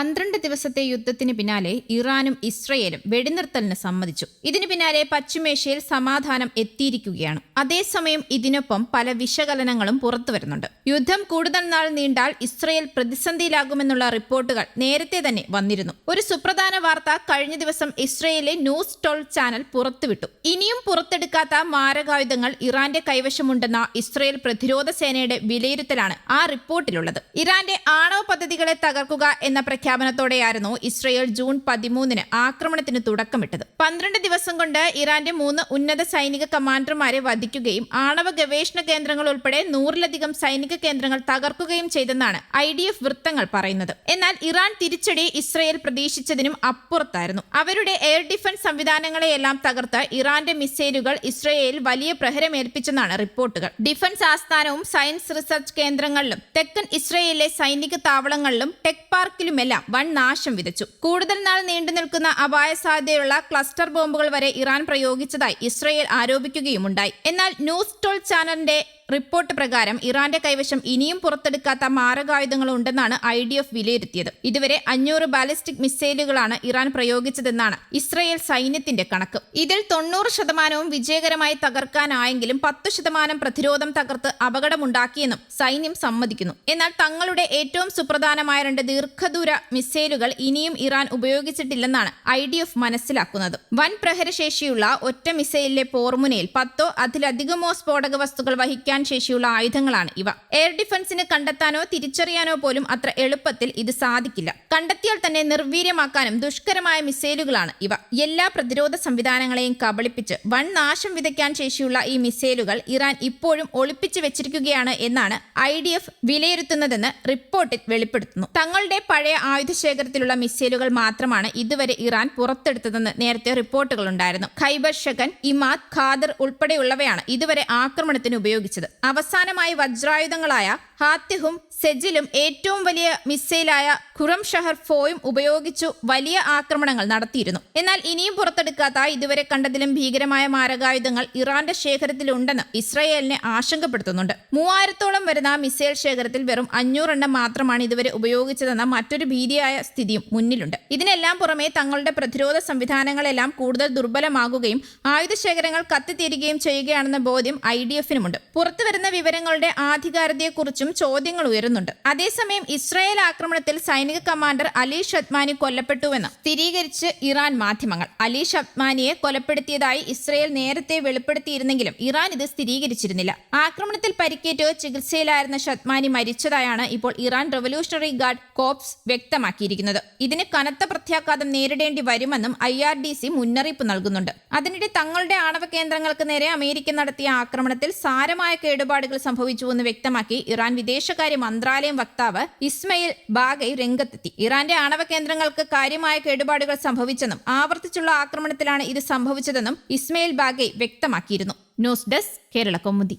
പന്ത്രണ്ട് ദിവസത്തെ യുദ്ധത്തിന് പിന്നാലെ ഇറാനും ഇസ്രയേലും വെടിനിർത്തലിന് സമ്മതിച്ചു. ഇതിനു പിന്നാലെ പശ്ചിമേഷ്യയിൽ സമാധാനം എത്തിയിരിക്കുകയാണ്. അതേസമയം ഇതിനൊപ്പം പല വിശകലനങ്ങളും പുറത്തു വരുന്നുണ്ട്. യുദ്ധം കൂടുതൽ നാൾ നീണ്ടാൽ ഇസ്രയേൽ പ്രതിസന്ധിയിലാകുമെന്നുള്ള റിപ്പോർട്ടുകൾ നേരത്തെ തന്നെ വന്നിരുന്നു. ഒരു സുപ്രധാന വാർത്ത കഴിഞ്ഞ ദിവസം ഇസ്രയേലിലെ ന്യൂസ് ടോൾ ചാനൽ പുറത്തുവിട്ടു. ഇനിയും പുറത്തെടുക്കാത്ത മാരകായുധങ്ങൾ ഇറാന്റെ കൈവശമുണ്ടെന്ന ഇസ്രയേൽ പ്രതിരോധ സേനയുടെ വിലയിരുത്തലാണ് ആ റിപ്പോർട്ടിലുള്ളത്. ഇറാന്റെ ആണവ പദ്ധതികളെ തകർക്കുക എന്ന പ്രഖ്യാപനത്തോടെയായിരുന്നു ഇസ്രയേൽ ജൂൺ പതിമൂന്നിന് ആക്രമണത്തിന് തുടക്കമിട്ടത്. പന്ത്രണ്ട് ദിവസം കൊണ്ട് ഇറാന്റെ മൂന്ന് ഉന്നത സൈനിക കമാൻഡർമാരെ വധിക്കുകയും ആണവ ഗവേഷണ കേന്ദ്രങ്ങൾ ഉൾപ്പെടെ നൂറിലധികം സൈനിക കേന്ദ്രങ്ങൾ തകർക്കുകയും ചെയ്തെന്നാണ് ഐ ഡി എഫ് വൃത്തങ്ങൾ പറയുന്നത്. എന്നാൽ ഇറാൻ തിരിച്ചടി ഇസ്രയേൽ പ്രതീക്ഷിച്ചതിനും അപ്പുറത്തായിരുന്നു. അവരുടെ എയർ ഡിഫൻസ് സംവിധാനങ്ങളെയെല്ലാം തകർത്ത് ഇറാന്റെ മിസൈലുകൾ ഇസ്രയേൽ വലിയ പ്രഹരമേൽപ്പിച്ചെന്നാണ് റിപ്പോർട്ടുകൾ. ഡിഫൻസ് ആസ്ഥാനവും സയൻസ് റിസർച്ച് കേന്ദ്രങ്ങളിലും തെക്കൻ ഇസ്രയേലിലെ സൈനിക താവളങ്ങളിലും ടെക് പാർക്കിലുമെല്ലാം വൻ നാശം വിതച്ചു. കൂടുതൽ നാൾ നീണ്ടു നിൽക്കുന്ന അപായ സാധ്യതയുള്ള ക്ലസ്റ്റർ ബോംബുകൾ വരെ ഇറാൻ പ്രയോഗിച്ചതായി ഇസ്രയേൽ ആരോപിക്കുകയുമുണ്ടായി. എന്നാൽ ന്യൂസ് ടോൾ ചാനലിന്റെ റിപ്പോർട്ട് പ്രകാരം ഇറാന്റെ കൈവശം ഇനിയും പുറത്തെടുക്കാത്ത മാരകായുധങ്ങളുണ്ടെന്നാണ് ഐ ഡി എഫ് വിലയിരുത്തിയത്. ഇതുവരെ അഞ്ഞൂറ് ബാലിസ്റ്റിക് മിസൈലുകളാണ് ഇറാൻ പ്രയോഗിച്ചതെന്നാണ് ഇസ്രയേൽ സൈന്യത്തിന്റെ കണക്ക്. ഇതിൽ തൊണ്ണൂറ് ശതമാനവും വിജയകരമായി തകർക്കാനായെങ്കിലും പത്ത് ശതമാനം പ്രതിരോധം തകർത്ത് അപകടമുണ്ടാക്കിയെന്നും സൈന്യം സമ്മതിക്കുന്നു. എന്നാൽ തങ്ങളുടെ ഏറ്റവും സുപ്രധാനമായ രണ്ട് ദീർഘദൂര മിസൈലുകൾ ഇനിയും ഇറാൻ ഉപയോഗിച്ചിട്ടില്ലെന്നാണ് ഐ ഡി എഫ് മനസ്സിലാക്കുന്നത്. വൻ പ്രഹരശേഷിയുള്ള ഒറ്റ മിസൈലിലെ പോർമുനയിൽ പത്തോ അതിലധികമോ സ്ഫോടക വസ്തുക്കൾ വഹിക്കാൻ ശേഷിയുള്ള ആയുധങ്ങളാണ് ഇവ. എയർ ഡിഫൻസിന് കണ്ടെത്താനോ തിരിച്ചറിയാനോ പോലും അത്ര എളുപ്പത്തിൽ ഇത് സാധിക്കില്ല. കണ്ടെത്തിയാൽ തന്നെ നിർവീര്യമാക്കാനും ദുഷ്കരമായ മിസൈലുകളാണ് ഇവ. എല്ലാ പ്രതിരോധ സംവിധാനങ്ങളെയും കബളിപ്പിച്ച് വൻ നാശം വിതയ്ക്കാൻ ശേഷിയുള്ള ഈ മിസൈലുകൾ ഇറാൻ ഇപ്പോഴും ഒളിപ്പിച്ചു വെച്ചിരിക്കുകയാണ് എന്നാണ് ഐ ഡി എഫ് വിലയിരുത്തുന്നതെന്ന് റിപ്പോർട്ടിൽ വെളിപ്പെടുത്തുന്നു. തങ്ങളുടെ പഴയ ആയുധശേഖരത്തിലുള്ള മിസൈലുകൾ മാത്രമാണ് ഇതുവരെ ഇറാൻ പുറത്തെടുത്തതെന്ന് നേരത്തെ റിപ്പോർട്ടുകളുണ്ടായിരുന്നു. ഖൈബർ ഷഗൻ ഇമാദ് ഖാദർ ഉൾപ്പെടെയുള്ളവയാണ് ഇതുവരെ ആക്രമണത്തിന് ഉപയോഗിച്ചത്. അവസാനമായി വജ്രായുധങ്ങളായ ഹാത്യഹും സെജിലും ഏറ്റവും വലിയ മിസൈലായ ഖുറം ഷഹർ ഫോയും ഉപയോഗിച്ചു വലിയ ആക്രമണങ്ങൾ നടത്തിയിരുന്നു. എന്നാൽ ഇനിയും പുറത്തെടുക്കാത്ത ഇതുവരെ കണ്ടതിലും ഭീകരമായ മാരകായുധങ്ങൾ ഇറാന്റെ ശേഖരത്തിലുണ്ടെന്ന് ഇസ്രായേലിനെ ആശങ്കപ്പെടുത്തുന്നുണ്ട്. മൂവായിരത്തോളം വരുന്ന മിസൈൽ ശേഖരത്തിൽ വെറും അഞ്ഞൂറെണ്ണം മാത്രമാണ് ഇതുവരെ ഉപയോഗിച്ചതെന്ന മറ്റൊരു ഭീതിയായ സ്ഥിതിയും മുന്നിലുണ്ട്. ഇതിനെല്ലാം പുറമെ തങ്ങളുടെ പ്രതിരോധ സംവിധാനങ്ങളെല്ലാം കൂടുതൽ ദുർബലമാകുകയും ആയുധ ശേഖരങ്ങൾ കത്തിത്തീരുകയും ചെയ്യുകയാണെന്ന ബോധ്യം ഐ ഡി എഫിനുമുണ്ട്. പുറത്തുവരുന്ന വിവരങ്ങളുടെ ആധികാരതയെക്കുറിച്ചും ചോദ്യങ്ങൾ ഉയരുന്നുണ്ട്. അതേസമയം ഇസ്രായേൽ ആക്രമണത്തിൽ സൈനിക കമാൻഡർ അലി ഷത്മാനി കൊല്ലപ്പെട്ടുവെന്ന് സ്ഥിരീകരിച്ച് ഇറാൻ മാധ്യമങ്ങൾ. അലി ഷത്മാനിയെ കൊലപ്പെടുത്തിയതായി ഇസ്രായേൽ നേരത്തെ വെളിപ്പെടുത്തിയിരുന്നെങ്കിലും ഇറാൻ ഇത് സ്ഥിരീകരിച്ചിരുന്നില്ല. ആക്രമണത്തിൽ പരിക്കേറ്റ് ചികിത്സയിലായിരുന്ന ഷത്മാനി മരിച്ചതായാണ് ഇപ്പോൾ ഇറാൻ റവല്യൂഷണറി ഗാർഡ് കോപ്സ് വ്യക്തമാക്കിയിരിക്കുന്നത്. ഇതിന് കനത്ത പ്രത്യാഘാതം നേരിടേണ്ടി വരുമെന്നും ഐ ആർ ഡി സി മുന്നറിയിപ്പ് നൽകുന്നുണ്ട്. അതിനിടെ തങ്ങളുടെ ആണവ കേന്ദ്രങ്ങൾക്ക് നേരെ അമേരിക്ക നടത്തിയ ആക്രമണത്തിൽ സാരമായ കേടുപാടുകൾ സംഭവിച്ചുവെന്ന് വ്യക്തമാക്കി ഇറാൻ വിദേശകാര്യ മന്ത്രാലയം വക്താവ് ഇസ്മയിൽ ബാഗൈ രംഗത്തെത്തി. ഇറാന്റെ ആണവ കേന്ദ്രങ്ങൾക്ക് കാര്യമായ കേടുപാടുകൾ സംഭവിച്ചെന്നും ആവർത്തിച്ചുള്ള ആക്രമണത്തിലാണ് ഇത് സംഭവിച്ചതെന്നും ഇസ്മയിൽ ബാഗൈ വ്യക്തമാക്കിയിരുന്നു. News desk Kerala Kaumudi.